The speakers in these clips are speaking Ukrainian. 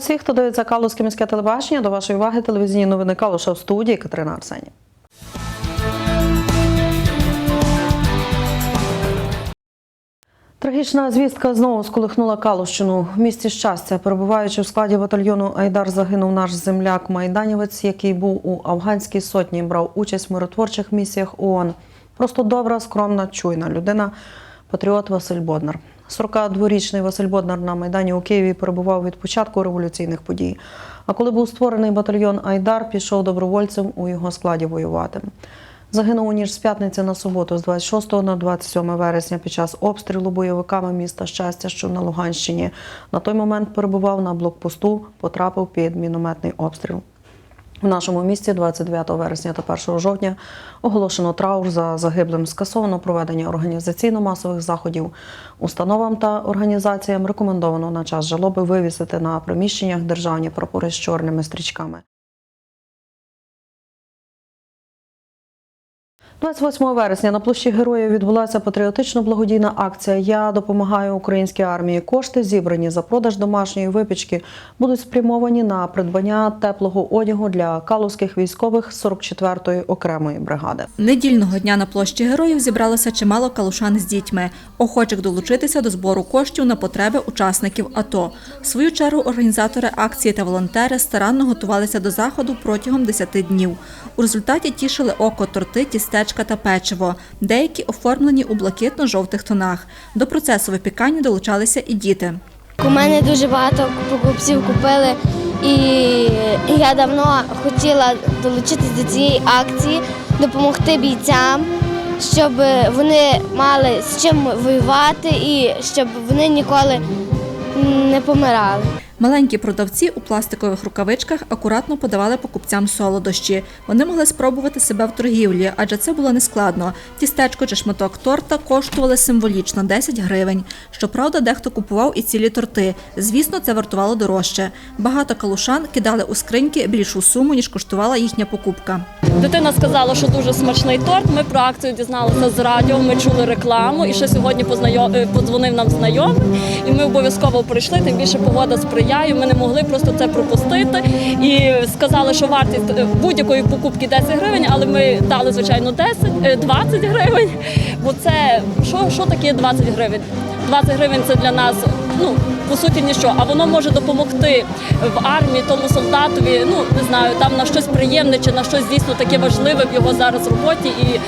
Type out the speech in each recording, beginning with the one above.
Вітаю усіх, хто дивиться Калузьке міське телебачення. До вашої уваги телевізійні новини Калуша в студії Катерина Арсені. Трагічна звістка знову сколихнула Калущину. В місті щастя, перебуваючи в складі батальйону Айдар, загинув наш земляк майданівець, який був у афганській сотні, брав участь в миротворчих місіях ООН. Просто добра, скромна, чуйна людина, патріот Василь Боднар. 42-річний Василь Боднар на Майдані у Києві перебував від початку революційних подій. А коли був створений батальйон Айдар, пішов добровольцем у його складі воювати. Загинув у ніж з п'ятниці на суботу, з 26 на 27 вересня під час обстрілу бойовиками міста Щастя, що на Луганщині. На той момент перебував на блокпосту, потрапив під мінометний обстріл. В нашому місті 29 вересня та 1 жовтня оголошено траур за загиблим. Скасовано проведення організаційно-масових заходів. Установам та організаціям рекомендовано на час жалоби вивісити на приміщеннях державні прапори з чорними стрічками. 28 вересня на площі Героїв відбулася патріотично-благодійна акція Я допомагаю українській армії. Кошти, зібрані за продаж домашньої випічки, будуть спрямовані на придбання теплого одягу для калузьких військових 44-ї окремої бригади. Недільного дня на площі героїв зібралося чимало калушан з дітьми, охочих долучитися до збору коштів на потреби учасників АТО. В свою чергу організатори акції та волонтери старанно готувалися до заходу протягом 10 днів. У результаті тішили око торти, тістечка та печиво, деякі оформлені у блакитно-жовтих тонах. До процесу випікання долучалися і діти. У мене дуже багато покупців купили, і я давно хотіла долучитись до цієї акції, допомогти бійцям, щоб вони мали з чим воювати і щоб вони ніколи не помирали. Маленькі продавці у пластикових рукавичках акуратно подавали покупцям солодощі. Вони могли спробувати себе в торгівлі, адже це було нескладно. Тістечко чи шматок торта коштували символічно 10 гривень. Щоправда, дехто купував і цілі торти. Звісно, це вартувало дорожче. Багато калушан кидали у скриньки більшу суму, ніж коштувала їхня покупка. Дитина сказала, що дуже смачний торт. Ми про акцію дізналися з радіо. Ми чули рекламу, і ще сьогодні е, подзвонив нам знайомий. І ми обов'язково прийшли. Тим більше погода сприяє. Ми не могли просто це пропустити. І сказали, що вартість е, будь-якої покупки 10 гривень, але ми дали звичайно 10, е, 20 гривень. Бо це що, що таке 20 гривень? 20 гривень це для нас ну по суті ніщо, а воно може допомогти в армії тому солдатові. Ну не знаю, там на щось приємне чи на щось дійсно таке важливе в його зараз роботі, і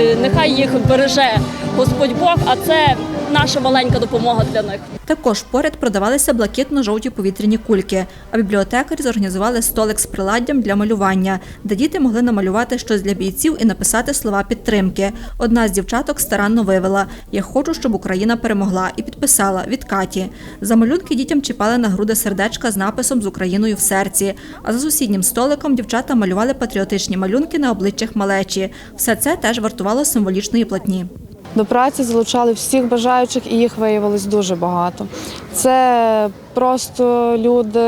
е, нехай їх береже Господь Бог. А це наша маленька допомога для них. Також поряд продавалися блакитно-жовті повітряні кульки, а бібліотекарі зорганізували столик з приладдям для малювання, де діти могли намалювати щось для бійців і написати слова підтримки. Одна з дівчаток старанно вивела Я хочу, щоб Україна перемогла і підписала від Каті. За малюнки дітям чіпали на груди сердечка з написом з Україною в серці. А за сусіднім столиком дівчата малювали патріотичні малюнки на обличчях малечі. Все це теж вартувало символічної платні. До праці залучали всіх бажаючих і їх виявилось дуже багато. Це просто люди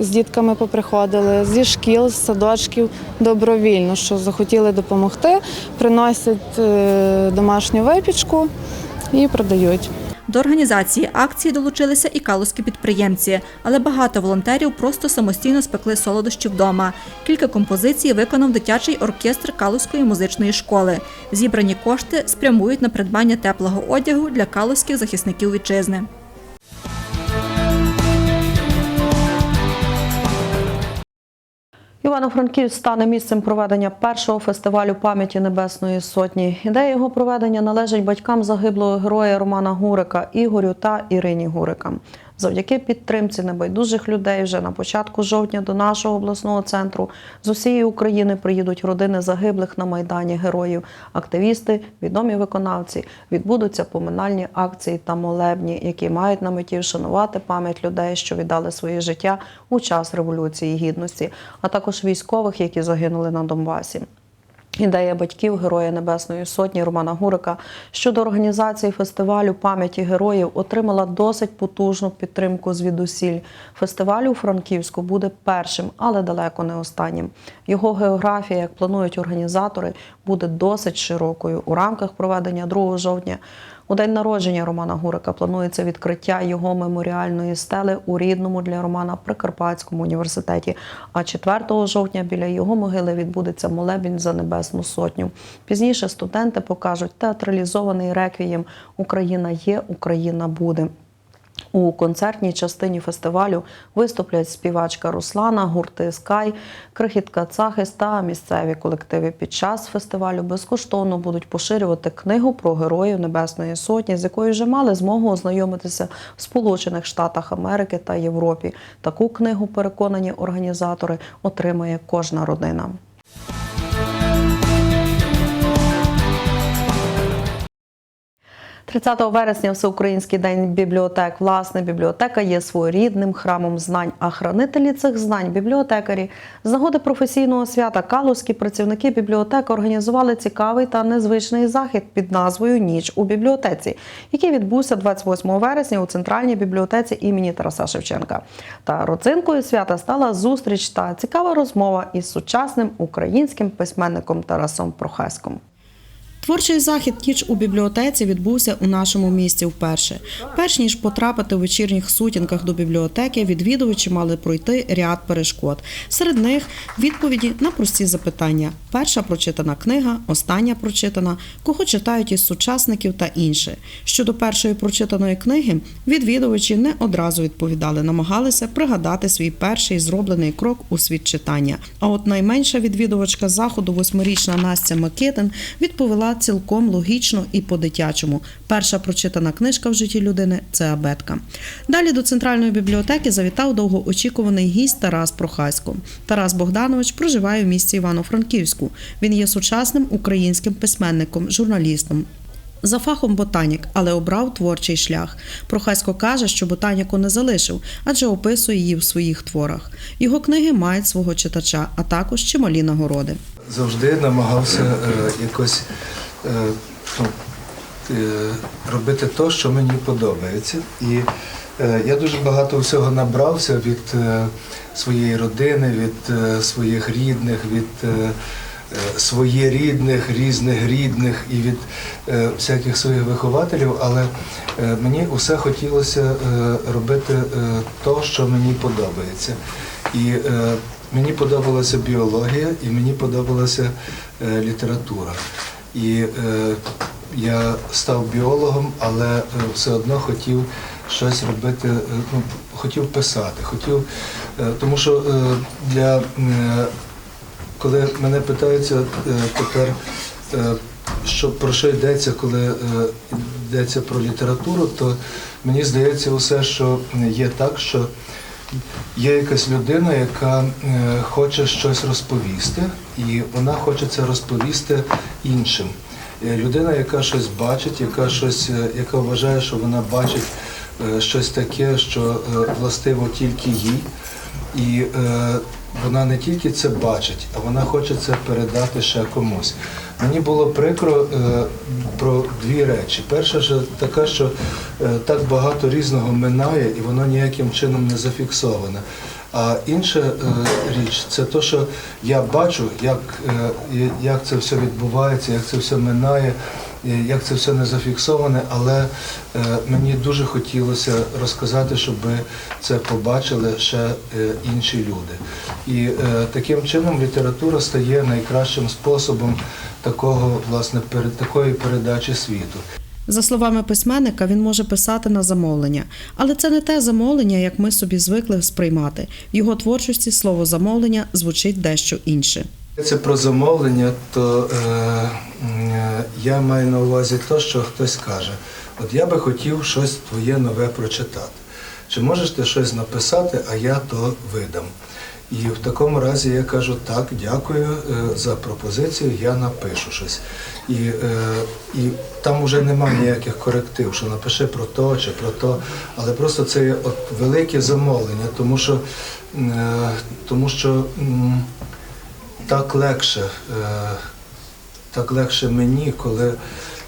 з дітками поприходили зі шкіл, з садочків добровільно, що захотіли допомогти, приносять е, домашню випічку і продають. До організації акції долучилися і калузькі підприємці, але багато волонтерів просто самостійно спекли солодощі вдома. Кілька композицій виконав дитячий оркестр Калузької музичної школи. Зібрані кошти спрямують на придбання теплого одягу для калузьких захисників вітчизни. Івано-Франківськ стане місцем проведення першого фестивалю пам'яті Небесної Сотні. Ідея його проведення належить батькам загиблого героя Романа Гурика Ігорю та Ірині Гурикам. Завдяки підтримці небайдужих людей вже на початку жовтня до нашого обласного центру з усієї України приїдуть родини загиблих на майдані героїв, активісти, відомі виконавці. Відбудуться поминальні акції та молебні, які мають на меті вшанувати пам'ять людей, що віддали своє життя у час революції гідності, а також військових, які загинули на Донбасі. Ідея батьків Героя Небесної Сотні Романа Гурика щодо організації фестивалю пам'яті героїв отримала досить потужну підтримку звідусіль. Фестиваль у Франківську буде першим, але далеко не останнім. Його географія, як планують організатори, буде досить широкою. У рамках проведення 2 жовтня У день народження Романа Гурика планується відкриття його меморіальної стели у рідному для Романа Прикарпатському університеті. А 4 жовтня біля його могили відбудеться молебень за небесну сотню. Пізніше студенти покажуть театралізований реквієм Україна є, Україна буде. У концертній частині фестивалю виступлять співачка Руслана, гурти Скай, крихітка Цахис та місцеві колективи. Під час фестивалю безкоштовно будуть поширювати книгу про героїв Небесної Сотні, з якою вже мали змогу ознайомитися в Сполучених Штатах Америки та Європі. Таку книгу, переконані організатори, отримає кожна родина. 30 вересня Всеукраїнський день бібліотек. Власне, бібліотека є своєрідним храмом знань, а хранителі цих знань бібліотекарі. З нагоди професійного свята Калузькі працівники бібліотек організували цікавий та незвичний захід під назвою Ніч у бібліотеці, який відбувся 28 вересня у центральній бібліотеці імені Тараса Шевченка. Та родзинкою свята стала зустріч та цікава розмова із сучасним українським письменником Тарасом Прохаськом. Творчий захід Ніч у бібліотеці відбувся у нашому місті вперше. Перш ніж потрапити у вечірніх сутінках до бібліотеки, відвідувачі мали пройти ряд перешкод. Серед них відповіді на прості запитання: перша прочитана книга, остання прочитана, кого читають із сучасників та інше. Щодо першої прочитаної книги, відвідувачі не одразу відповідали, намагалися пригадати свій перший зроблений крок у світ читання. А от найменша відвідувачка заходу, восьмирічна Настя Микитин, відповіла цілком логічно і по-дитячому. Перша прочитана книжка в житті людини це абетка. Далі до центральної бібліотеки завітав довгоочікуваний гість Тарас Прохасько. Тарас Богданович проживає в місті Івано-Франківську. Він є сучасним українським письменником, журналістом. За фахом ботанік, але обрав творчий шлях. Прохасько каже, що ботаніку не залишив, адже описує її в своїх творах. Його книги мають свого читача, а також чималі нагороди. завжди намагався е, якось робити те, що мені подобається. І е, я дуже багато всього набрався від е, своєї родини, від е, своїх рідних, від е, е, своєрідних, різних рідних і від е, всяких своїх вихователів, але е, мені усе хотілося е, робити е, то, що мені подобається. І е, мені подобалася біологія і мені подобалася е, література. І е, я став біологом, але е, все одно хотів щось робити, е, ну, хотів писати, хотів, е, тому що е, для е, коли мене питаються е, тепер, е, що про що йдеться, коли е, йдеться про літературу, то мені здається, усе, що є так, що є якась людина, яка е, хоче щось розповісти, і вона хоче це розповісти іншим. Е, Людина, яка щось бачить, яка щось, е, яка вважає, що вона бачить щось таке, що властиво тільки їй. І вона не тільки це бачить, а вона хоче це передати ще комусь. Мені було прикро е, про дві речі. Перша ж така, що е, так багато різного минає, і воно ніяким чином не зафіксоване. А інша е, річ це те, що я бачу, як, е, як це все відбувається, як це все минає, як це все не зафіксоване, але е, мені дуже хотілося розказати, щоб це побачили ще е, інші люди. І е, таким чином література стає найкращим способом такого, власне, такої передачі світу. За словами письменника, він може писати на замовлення, але це не те замовлення, як ми собі звикли сприймати. В його творчості слово замовлення звучить дещо інше. Це про замовлення, то е, е, я маю на увазі те, що хтось каже: от я би хотів щось твоє нове прочитати. Чи можеш ти щось написати, а я то видам. І в такому разі я кажу так, дякую е, за пропозицію, я напишу щось. І, е, і там вже немає ніяких коректив, що напиши про то чи про то, але просто це от велике замовлення, тому що, тому що так легше, е, так легше мені, коли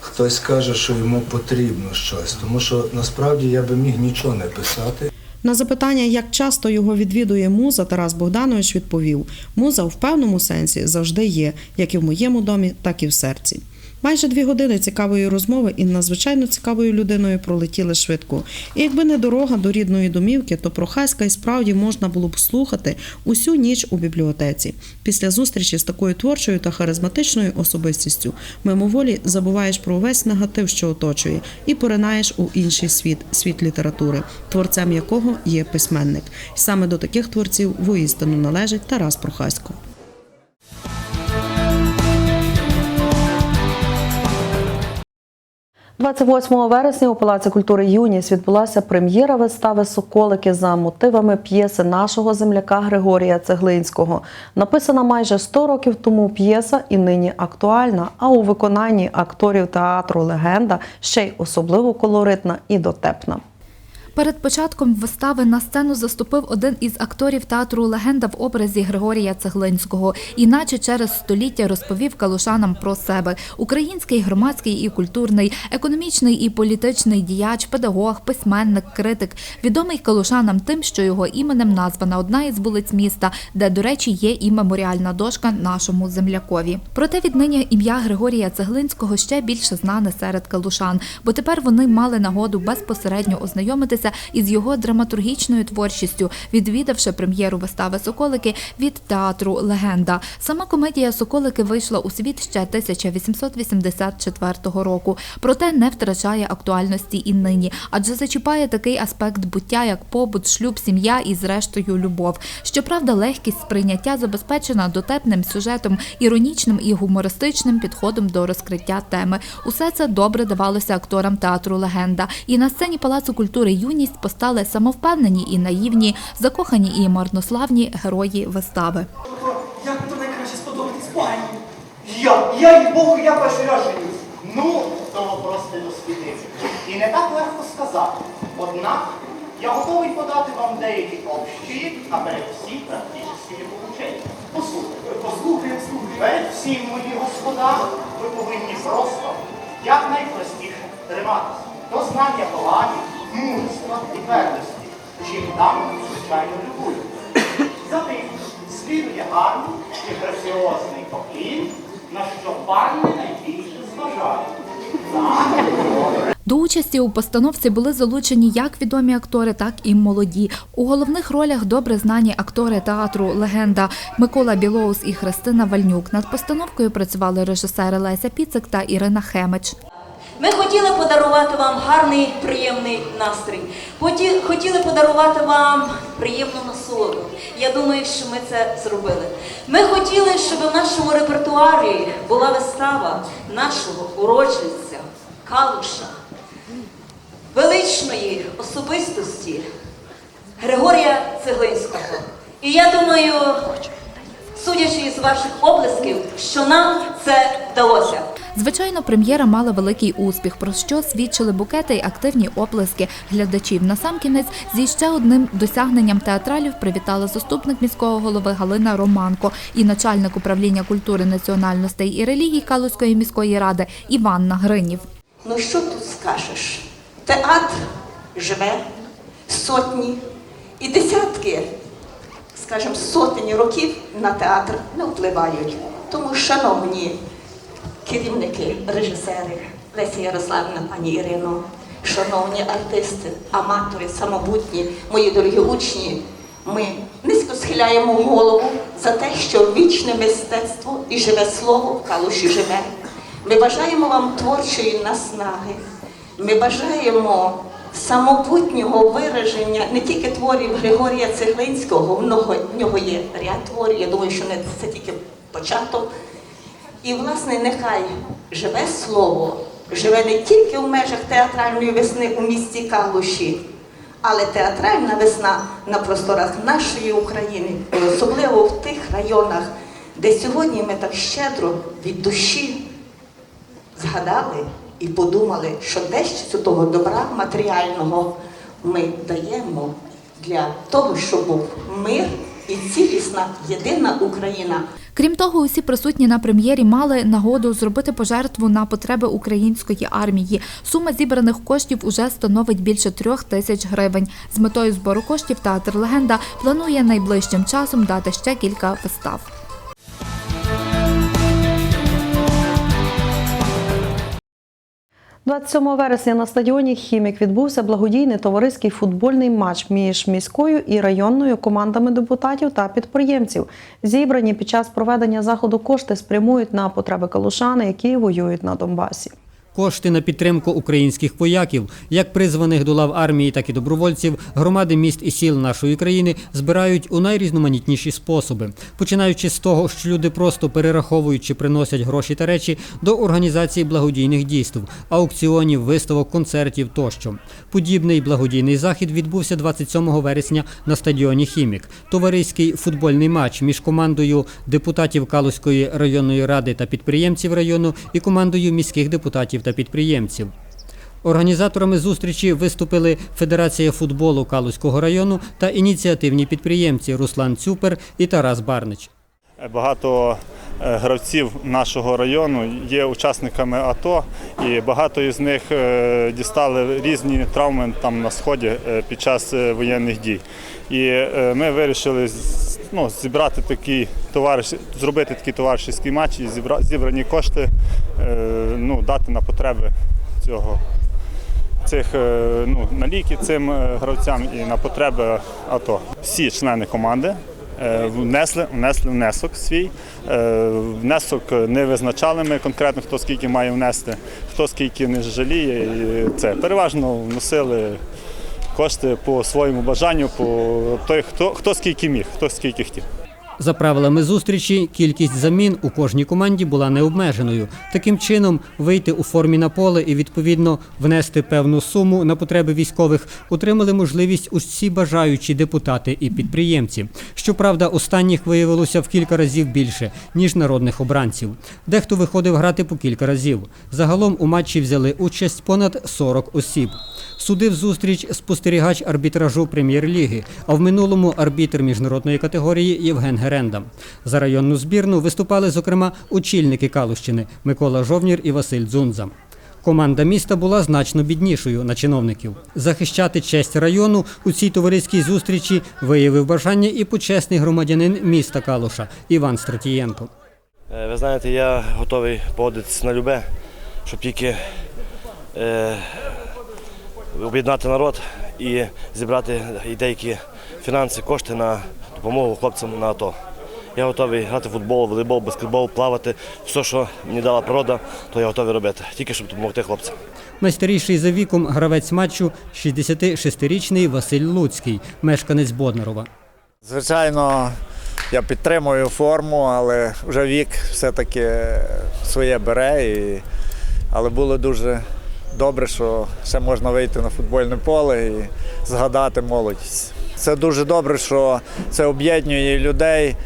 хтось каже, що йому потрібно щось. Тому що насправді я би міг нічого не писати. На запитання, як часто його відвідує муза, Тарас Богданович відповів: муза в певному сенсі завжди є, як і в моєму домі, так і в серці. Майже дві години цікавої розмови і надзвичайно цікавою людиною пролетіли швидко. І якби не дорога до рідної домівки, то про Хаська і справді можна було б слухати усю ніч у бібліотеці. Після зустрічі з такою творчою та харизматичною особистістю мимоволі забуваєш про увесь негатив, що оточує, і поринаєш у інший світ, світ літератури, творцем якого є письменник. Саме до таких творців воістину належить Тарас Прохасько. – 28 вересня у Палаці культури Юніс відбулася прем'єра вистави Соколики за мотивами п'єси нашого земляка Григорія Цеглинського. Написана майже 100 років тому п'єса і нині актуальна, а у виконанні акторів театру Легенда ще й особливо колоритна і дотепна. Перед початком вистави на сцену заступив один із акторів театру Легенда в образі Григорія Цеглинського, іначе через століття розповів калушанам про себе. Український громадський і культурний, економічний і політичний діяч, педагог, письменник, критик, відомий калушанам тим, що його іменем названа одна із вулиць міста, де, до речі, є і меморіальна дошка нашому землякові. Проте віднині ім'я Григорія Цеглинського ще більше знане серед калушан, бо тепер вони мали нагоду безпосередньо ознайомитися із його драматургічною творчістю, відвідавши прем'єру вистави Соколики від театру Легенда. Сама комедія Соколики вийшла у світ ще 1884 року, проте не втрачає актуальності і нині, адже зачіпає такий аспект буття, як побут, шлюб, сім'я і, зрештою, любов. Щоправда, легкість сприйняття забезпечена дотепним сюжетом, іронічним і гумористичним підходом до розкриття теми. Усе це добре давалося акторам театру Легенда. І на сцені Палацу культури юність постали самовпевнені і наївні, закохані і марнославні герої вистави. Як то найкраще сподобатись пані? Я, я і Богу, я перший женюсь. Ну, того просто дослідити. І не так легко сказати. Однак я готовий подати вам деякі общі, а перед всім практичні поучення. Послухайте, послухайте, слухайте. Перед всім, мої господа, ви повинні просто якнайпростіше триматися. До знання поваги, мужества і твердості. Чим там, звичайно, любую. Затим слідує гарний і граціозний поклін, на що пані найбільше зважає. До участі у постановці були залучені як відомі актори, так і молоді. У головних ролях добре знані актори театру Легенда Микола Білоус і Христина Вальнюк. Над постановкою працювали режисери Леся Піцик та Ірина Хемич. Ми хотіли подарувати вам гарний, приємний настрій. Хотіли подарувати вам приємну насолоду. Я думаю, що ми це зробили. Ми хотіли, щоб в нашому репертуарі була вистава нашого уродженця, калуша, величної особистості Григорія Цеглинського. І я думаю, судячи з ваших облисків, що нам це вдалося. Звичайно, прем'єра мала великий успіх, про що свідчили букети й активні оплески глядачів. Насамкінець зі ще одним досягненням театралів привітала заступник міського голови Галина Романко і начальник управління культури, національностей і релігій Калузької міської ради Іванна Гринів. Ну що тут скажеш? Театр живе сотні і десятки, скажімо, сотень років на театр не впливають. Тому, шановні керівники, режисери, Леся Ярославівна, пані Ірино, шановні артисти, аматори, самобутні, мої дорогі учні, ми низько схиляємо голову за те, що вічне мистецтво і живе слово в калуші живе. Ми бажаємо вам творчої наснаги. Ми бажаємо самобутнього вираження не тільки творів Григорія Цеглинського, в нього є ряд творів, я думаю, що не це тільки початок. І, власне, нехай живе слово, живе не тільки в межах театральної весни у місті Калуші, але театральна весна на просторах нашої України, особливо в тих районах, де сьогодні ми так щедро від душі згадали і подумали, що дещо того добра матеріального ми даємо для того, щоб був мир і цілісна єдина Україна. Крім того, усі присутні на прем'єрі мали нагоду зробити пожертву на потреби української армії. Сума зібраних коштів уже становить більше трьох тисяч гривень. З метою збору коштів театр Легенда планує найближчим часом дати ще кілька вистав. 27 вересня на стадіоні Хімік відбувся благодійний товариський футбольний матч між міською і районною командами депутатів та підприємців. Зібрані під час проведення заходу кошти спрямують на потреби калушани, які воюють на Донбасі. Кошти на підтримку українських вояків, як призваних до лав армії, так і добровольців, громади міст і сіл нашої країни збирають у найрізноманітніші способи, починаючи з того, що люди просто перераховують чи приносять гроші та речі до організації благодійних дійств, аукціонів, виставок, концертів тощо. Подібний благодійний захід відбувся 27 вересня на стадіоні Хімік. Товариський футбольний матч між командою депутатів Калузької районної ради та підприємців району і командою міських депутатів та підприємців. Організаторами зустрічі виступили Федерація футболу Калузького району та ініціативні підприємці Руслан Цюпер і Тарас Барнич. Багато е, гравців нашого району є учасниками АТО, і багато із них е, дістали різні травми там на сході е, під час воєнних дій. І ми вирішили ну, зібрати такий товариш, зробити такий товаришський матч і зібрані кошти ну, дати на потреби цього. Цих ну, на ліки цим гравцям і на потреби АТО. Всі члени команди внесли, внесли внесок свій. Е, Внесок не визначали ми конкретно, хто скільки має внести, хто скільки не жаліє. І це переважно вносили кошти по своєму бажанню, по той, хто, хто скільки міг, хто скільки хотів. За правилами зустрічі, кількість замін у кожній команді була необмеженою. Таким чином, вийти у формі на поле і відповідно внести певну суму на потреби військових отримали можливість усі бажаючі депутати і підприємці. Щоправда, останніх виявилося в кілька разів більше ніж народних обранців. Дехто виходив грати по кілька разів. Загалом у матчі взяли участь понад 40 осіб. Судив зустріч спостерігач арбітражу прем'єр-ліги, а в минулому арбітр міжнародної категорії Євген Геренда. За районну збірну виступали, зокрема, очільники Калущини Микола Жовнір і Василь Дзунза. Команда міста була значно біднішою на чиновників. Захищати честь району у цій товариській зустрічі виявив бажання і почесний громадянин міста Калуша Іван Стратієнко. Е, Ви знаєте, я готовий погодитися на любе, щоб тільки е, об'єднати народ і зібрати і деякі фінанси, кошти на допомогу хлопцям на АТО. Я готовий грати в футбол, волейбол, баскетбол, плавати. Все, що мені дала природа, то я готовий робити, тільки щоб допомогти хлопцям. Найстаріший за віком гравець матчу 66-річний Василь Луцький, мешканець Боднарова. Звичайно, я підтримую форму, але вже вік все-таки своє бере. І... Але було дуже добре, що ще можна вийти на футбольне поле і згадати молодість. Це дуже добре, що це об'єднує людей.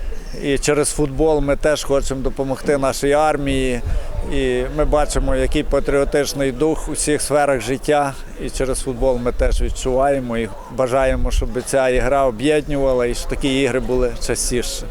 І через футбол ми теж хочемо допомогти нашій армії. І ми бачимо, який патріотичний дух у всіх сферах життя. І через футбол ми теж відчуваємо і бажаємо, щоб ця ігра об'єднувала і щоб такі ігри були частіше.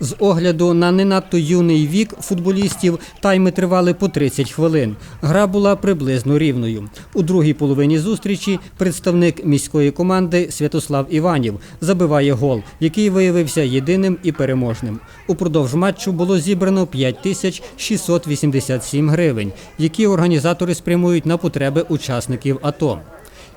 З огляду на не надто юний вік футболістів тайми тривали по 30 хвилин. Гра була приблизно рівною. У другій половині зустрічі представник міської команди Святослав Іванів забиває гол, який виявився єдиним і переможним. Упродовж матчу було зібрано 5687 гривень, які організатори спрямують на потреби учасників АТО.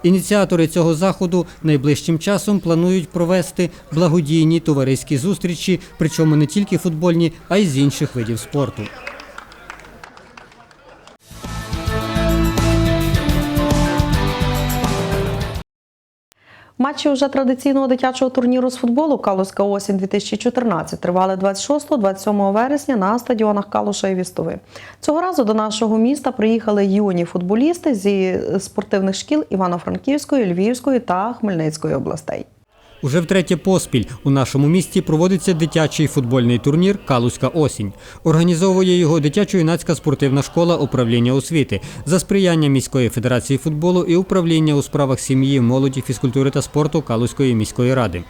Ініціатори цього заходу найближчим часом планують провести благодійні товариські зустрічі, причому не тільки футбольні, а й з інших видів спорту. Матчі уже традиційного дитячого турніру з футболу Калузька осінь 2014 тривали 26-27 вересня на стадіонах Калуша і Вістови. Цього разу до нашого міста приїхали юні футболісти зі спортивних шкіл Івано-Франківської, Львівської та Хмельницької областей. Уже втретє поспіль у нашому місті проводиться дитячий футбольний турнір Калузька осінь. Організовує його дитячо-юнацька спортивна школа управління освіти за сприяння міської федерації футболу і управління у справах сім'ї, молоді, фізкультури та спорту Калузької міської ради.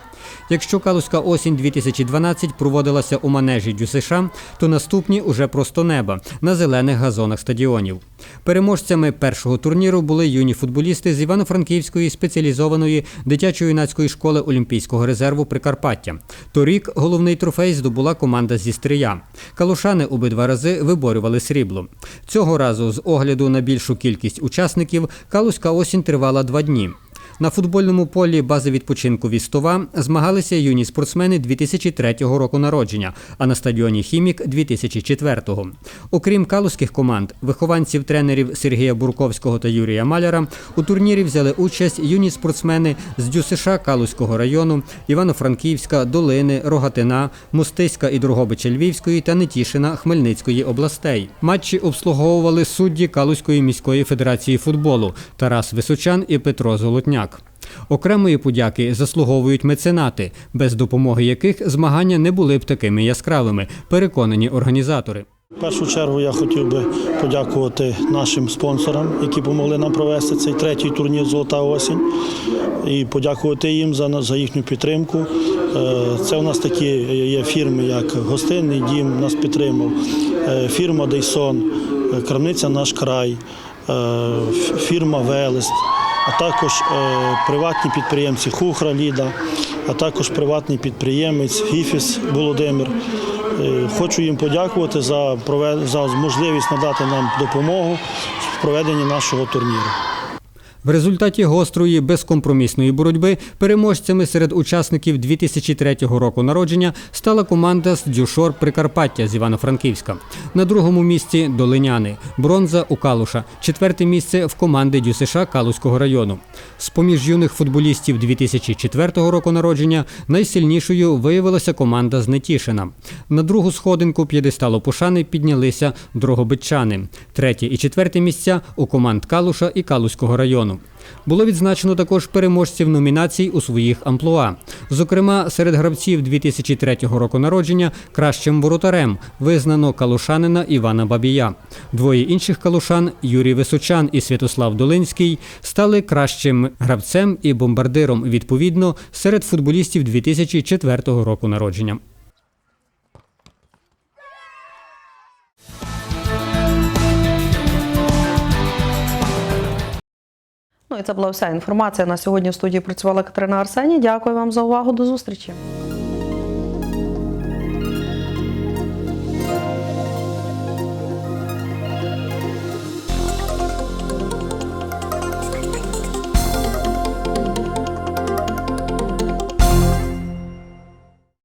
Якщо Калузька осінь 2012 проводилася у манежі ДЮСШ, то наступні уже просто неба на зелених газонах стадіонів. Переможцями першого турніру були юні футболісти з Івано-Франківської спеціалізованої дитячо-юнацької школи Олімпійського резерву Прикарпаття. Торік головний трофей здобула команда зі Стрия. Калушани обидва рази виборювали срібло. Цього разу, з огляду на більшу кількість учасників, Калузька осінь тривала два дні. На футбольному полі бази відпочинку Вістова змагалися юні спортсмени 2003 року народження, а на стадіоні Хімік 2004. Окрім калузьких команд, вихованців тренерів Сергія Бурковського та Юрія Маляра у турнірі взяли участь юні спортсмени з ДЮСШ Калузького району, Івано-Франківська, Долини, Рогатина, Мостиська і Другобича Львівської та Нетішина Хмельницької областей. Матчі обслуговували судді Калузької міської федерації футболу Тарас Височан і Петро Золотняк. Окремої подяки заслуговують меценати, без допомоги яких змагання не були б такими яскравими, переконані організатори. В першу чергу я хотів би подякувати нашим спонсорам, які допомогли нам провести цей третій турнір Золота осінь і подякувати їм за, за їхню підтримку. Е, Це у нас такі є фірми, як Гостинний дім нас підтримав, е, фірма Дейсон, е, крамниця Наш край, е, фірма Велест, а також е, приватні підприємці Хухра Ліда, а також приватний підприємець Фіфіс Володимир. Е, Хочу їм подякувати за можливість надати нам допомогу в проведенні нашого турніру. В результаті гострої безкомпромісної боротьби переможцями серед учасників 2003 року народження стала команда з Дюшор Прикарпаття з Івано-Франківська. На другому місці долиняни, бронза у Калуша, четверте місце в команди ДЮСШ Калузького району. З поміж юних футболістів 2004 року народження найсильнішою виявилася команда з Нетішина. На другу сходинку п'єдесталу пошани піднялися дрогобичани. Третє і четверте місця у команд Калуша і Калузького району. Було відзначено також переможців номінацій у своїх амплуа. Зокрема, серед гравців 2003 року народження кращим воротарем визнано калушанина Івана Бабія. Двоє інших калушан Юрій Височан і Святослав Долинський стали кращим гравцем і бомбардиром відповідно серед футболістів 2004 року народження. Ну і це була вся інформація. На сьогодні в студії працювала Катерина Арсені. Дякую вам за увагу. До зустрічі.